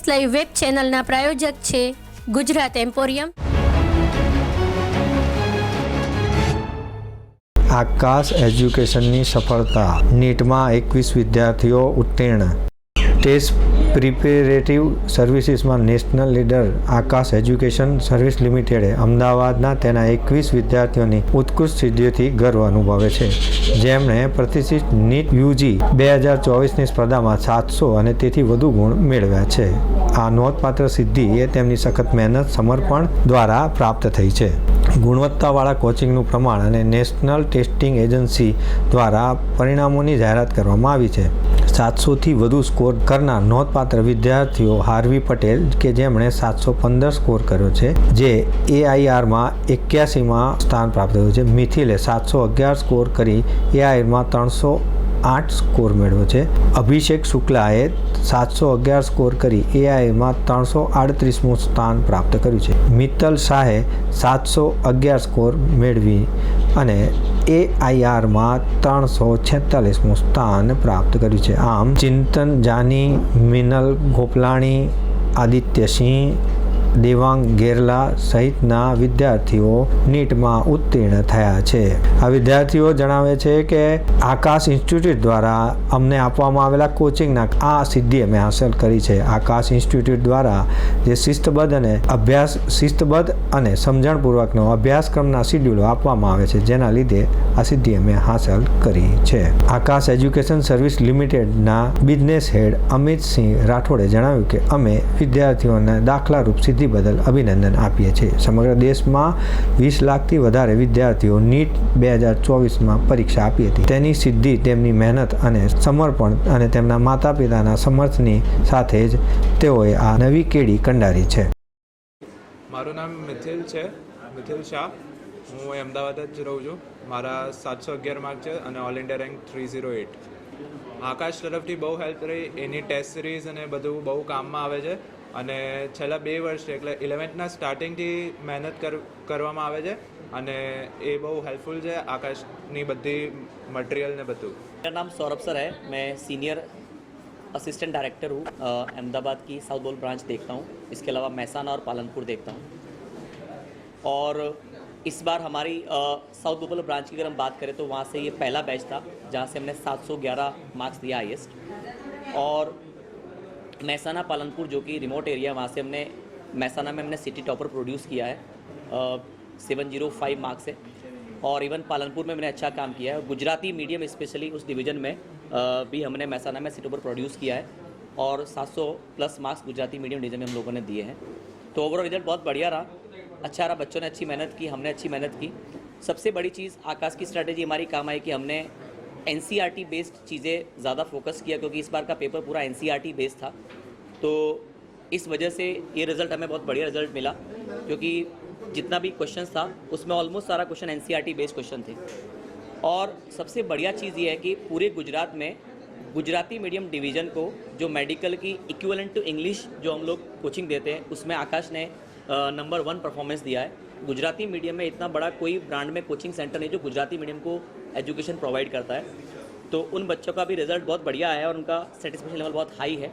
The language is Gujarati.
એસ લાઈવ વેબ ચેનલના પ્રાયોજક છે ગુજરાત એમ્પોરિયમ. આકાશ એજ્યુકેશનની સફળતા, નીટમાં એકવીસ વિદ્યાર્થીઓ ઉત્તીર્ણ. Test preparative સર્વિસીસમાં national leader Aakash education service લિમિટેડે અમદાવાદના તેના એકવીસ વિદ્યાર્થીઓની ઉત્કૃષ્ટ સિદ્ધિઓથી ગર્વ અનુભવે છે. જેમણે પ્રતિષ્ઠિત નીટ યુજી બે હજાર ચોવીસની સ્પર્ધામાં સાતસો અને તેથી વધુ ગુણ મેળવ્યા છે. આ નોંધપાત્ર સિદ્ધિ એ તેમની સખત મહેનત, સમર્પણ દ્વારા પ્રાપ્ત થઈ છે. ગુણવત્તાવાળા કોચિંગનું પ્રમાણ અને નેશનલ ટેસ્ટિંગ એજન્સી દ્વારા પરિણામોની જાહેરાત કરવામાં આવી છે. સાતસોથી વધુ સ્કોર કરનાર નોંધપાત્ર વિદ્યાર્થીઓ હાર્વી પટેલ કે જેમણે સાતસો પંદર સ્કોર કર્યો છે, જે એઆઈઆરમાં એક્યાસીમાં સ્થાન પ્રાપ્ત થયું છે. મિથિલે સાતસો અગિયાર સ્કોર કરી એઆઈઆરમાં ત્રણસો આઠ સ્કોર મેળવ્યો છે. અભિષેક શુક્લાએ સાતસો અગિયાર સ્કોર કરી એઆઈમાં ત્રણસો આડત્રીસમું સ્થાન પ્રાપ્ત કર્યું છે. મિત્તલ શાહે સાતસો અગિયાર સ્કોર મેળવી અને એઆઈઆરમાં ત્રણસો છેતાલીસમું સ્થાન પ્રાપ્ત કર્યું છે. આમ ચિંતન જાની, મિનલ ગોપલાણી આદિત્યસિંહ દેવાંગ ગેરલા સહિતના વિદ્યાર્થીઓ નીટમાં ઉત્તીર્ણ થયા છે. આ વિદ્યાર્થીઓ જણાવે છે કે આકાશ ઇન્સ્ટિટ્યૂટ દ્વારા અમને આપવામાં આવેલા કોચિંગના આ સિદ્ધિ અમે હાંસલ કરી છે. આકાશ ઇન્સ્ટિટ્યૂટ દ્વારા જે શિસ્તબદ્ધ અને અભ્યાસ શિસ્તબદ્ધ અને સમજણપૂર્વકનો અભ્યાસક્રમના શિડ્યુલો આપવામાં આવે છે, જેના લીધે આ સિદ્ધિ અમે હાંસલ કરી છે. આકાશ એજ્યુકેશન સર્વિસ લિમિટેડના બિઝનેસ હેડ અમિતસિંહ રાઠોડે જણાવ્યું કે અમે વિદ્યાર્થીઓને દાખલારૂપ સિદ્ધિ બદલ અભિનંદન આપીએ છીએ. સમગ્ર દેશમાં વીસ લાખથી વધારે વિદ્યાર્થીઓ નીટ બે હજાર ચોવીસમાં પરીક્ષા આપી હતી. તેની સિદ્ધિ, તેમની મહેનત અને સમર્પણ અને તેમના માતા પિતાના સમર્થની સાથે જ તેઓએ આ નવી કેડી કંડારી છે. મારું નામ મિથિલ છે. મિથિલ શાહ. હું અમદાવાદ જ રહું છું. મારા સાતસો અગિયાર માર્ક છે અને all India rank three zero eight Aakash તરફથી બહુ હેલ્પ રહી એની ટેસ્ટ સિરીઝ અને બધું બહુ કામમાં આવે છે. અને છેલ્લા બે વર્ષથી એટલે ઇલેવન્થના સ્ટાર્ટિંગથી મહેનત કરવામાં આવે છે અને એ બહુ હેલ્પફુલ છે આકાશની બધી મટીરિયલ ને બધું मेरा नाम सौरभ सर है मैं सीनियर असिस्टेंट डायरेक्टर हूँ अ, अहमदाबाद की साउथ बॉल ब्रांच देखता हूँ इसके अलावा महसाना और पालनपुर देखता हूँ और इस बार हमारी अ, साउथ बॉल ब्रांच की अगर हम बात करें तो वहाँ से ये पहला बैच था जहाँ से हमने 711 मार्क्स दिया हाईएस्ट और महसाना पालनपुर, जो कि रिमोट एरिया वहाँ से हमने मैसाना में हमने सिटी टॉपर प्रोड्यूस किया है सेवन ज़ीरो फाइव मार्क्स से। और इवन पालनपुर में मैंने अच्छा काम किया है। गुजराती मीडियम स्पेशली उस डिवीज़न में भी हमने मैसाना में सिटी टॉपर प्रोड्यूस किया है। और 700 plus marks Gujarati medium division में हम लोगों ने दिए हैं। तो ओवरऑल रिज़ल्ट बहुत बढ़िया रहा। अच्छा रहा, बच्चों ने अच्छी मेहनत की, हमने अच्छी मेहनत की। सबसे बड़ी चीज़ आकाश की स्ट्रैटेजी हमारी काम आई कि हमने एन बेस्ड चीज़ें ज़्यादा फोकस किया क्योंकि इस बार का पेपर पूरा एन बेस्ड था। तो इस वजह से ये रिज़ल्ट हमें बहुत बढ़िया रिज़ल्ट मिला क्योंकि जितना भी क्वेश्चन था, उसमें ऑलमोस्ट सारा क्वेश्चन एन बेस्ड क्वेश्चन थे। और सबसे बढ़िया चीज़ ये है कि पूरे गुजरात में गुजराती मीडियम डिवीज़न को जो मेडिकल की इक्विवेलेंट टू इंग्लिश जो हम लोग कोचिंग देते हैं, उसमें आकाश ने नंबर वन परफॉर्मेंस दिया है। गुजराती मीडियम में इतना बड़ा कोई ब्रांड में कोचिंग सेंटर नहीं जो गुजराती मीडियम को एजुकेशन प्रोवाइड करता है तो उन बच्चों का भी रिजल्ट बहुत बढ़िया आया है और उनका सेटिस्फेक्शन लेवल बहुत हाई है